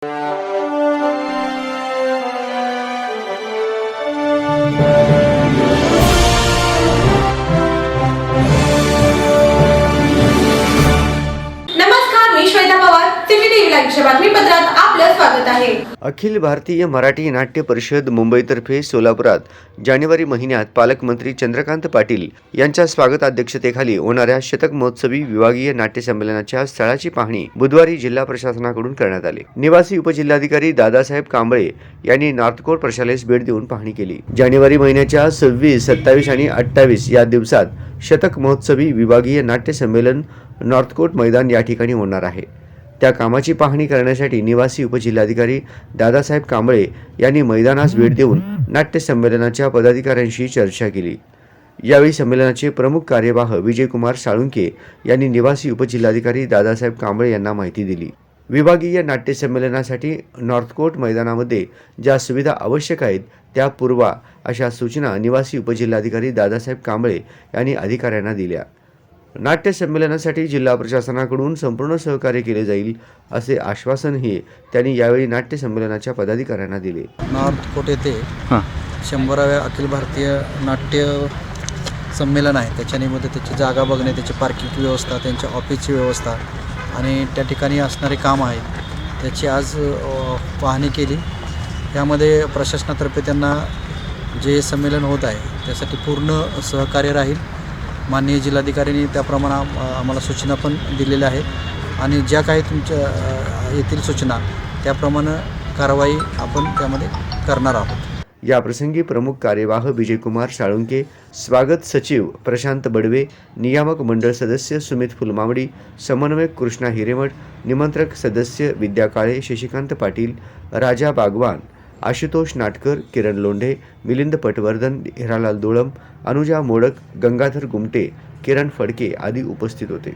Música लाईव्हच्या बातमीपत्रात आपलं स्वागत आहे. अखिल भारतीय मराठी नाट्य परिषद मुंबईतर्फे सोलापुरात जानेवारी महिन्यात पालकमंत्री चंद्रकांत पाटील यांच्या स्वागताध्यक्षतेखाली होणाऱ्या शतक महोत्सवी विभागीय नाट्य संमेलनाच्या स्थळाची पाहणी बुधवारी जिल्हा प्रशासनाकडून करण्यात आली. निवासी उपजिल्हाधिकारी दादासाहेब कांबळे यांनी नॉर्थकोट प्रशालेस भेट देऊन पाहणी केली. जानेवारी महिन्याच्या सव्वीस सत्तावीस आणि अठ्ठावीस या दिवसात शतक महोत्सवी विभागीय नाट्य संमेलन नॉर्थकोट मैदान या ठिकाणी होणार आहे. त्या कामाची पाहणी करण्यासाठी निवासी उपजिल्हाधिकारी दादासाहेब कांबळे यांनी मैदानास भेट देऊन नाट्य संमेलनाच्या पदाधिकाऱ्यांशी चर्चा केली. यावेळी संमेलनाचे प्रमुख कार्यवाह विजयकुमार साळुंके यांनी निवासी उपजिल्हाधिकारी दादासाहेब कांबळे यांना माहिती दिली. विभागीय नाट्य संमेलनासाठी नॉर्थकोट मैदानामध्ये ज्या सुविधा आवश्यक आहेत त्या पुरवा अशा सूचना निवासी उपजिल्हाधिकारी दादासाहेब कांबळे यांनी अधिकाऱ्यांना दिल्या. नाट्य संमेलनासाठी जिल्हा प्रशासनाकडून संपूर्ण सहकार्य केले जाईल असे आश्वासनही त्यांनी यावेळी नाट्य संमेलनाच्या पदाधिकाऱ्यांना दिले. नॉर्थ कोट येथे हां. शंभराव्या अखिल भारतीय नाट्य संमेलन आहे. त्याच्या निमित्त त्याची जागा बघणे त्याची पार्किंग व्यवस्था त्यांच्या ऑफिसची व्यवस्था आणि त्या ठिकाणी असणारे काम आहेत त्याची आज पाहणी केली. यामध्ये प्रशासनातर्फे त्यांना जे संमेलन होत आहे त्यासाठी पूर्ण सहकार्य राहील. माननीय जिल्हाधिकाऱ्यांनी त्याप्रमाणे आम्हाला सूचना पण दिलेल्या आहेत. आणि ज्या काही तुमच्या येथील सूचना त्याप्रमाणे कारवाई आपण त्यामध्ये करणार आहोत. या प्रसंगी प्रमुख कार्यवाह विजयकुमार साळुंके स्वागत सचिव प्रशांत बडवे नियामक मंडळ सदस्य सुमित फुलमावडी समन्वयक कृष्णा हिरेमठ निमंत्रक सदस्य विद्या काळे शशिकांत पाटील राजा बागवान आशुतोष नाटकर किरण लोंढे मिलिंद पटवर्धन हिरालाल दोळम अनुजा मोडक गंगाधर गुमटे किरण फडके आदी उपस्थित होते.